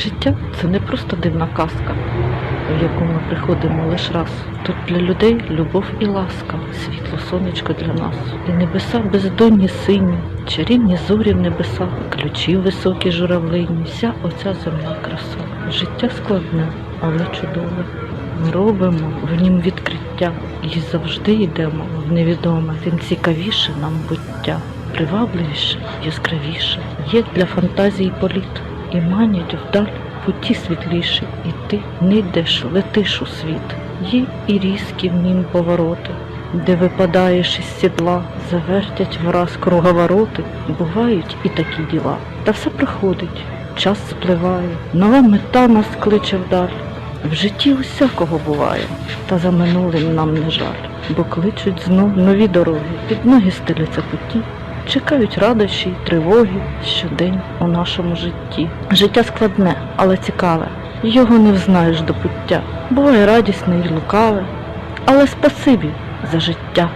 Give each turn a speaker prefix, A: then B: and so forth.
A: Життя це не просто дивна казка, в яку ми приходимо лише раз. Тут для людей любов і ласка, світло сонечко для нас. І небеса бездонні сині, чарівні зорі в небесах, ключі високі журавлині, вся оця земна краса. Життя складне, але чудове. Ми робимо в нім відкриття і завжди йдемо в невідоме. Тим цікавіше нам буття, привабливіше, яскравіше. Є для фантазії політ і манять вдаль путі світліші, і ти не йдеш, летиш у світ. Є і різкі в нім повороти, де випадаєш із сідла, завертять враз круговороти, бувають і такі діла. Та все проходить, час спливає, нова мета нас кличе вдаль. В житті усякого буває, та за минулим нам не жаль, бо кличуть знов нові дороги, під ноги стеляться путі, чекають радощі й тривоги щодень у нашому житті. Життя складне, але цікаве, його не взнаєш до пуття. Буває радісне й лукаве, але спасибі за життя.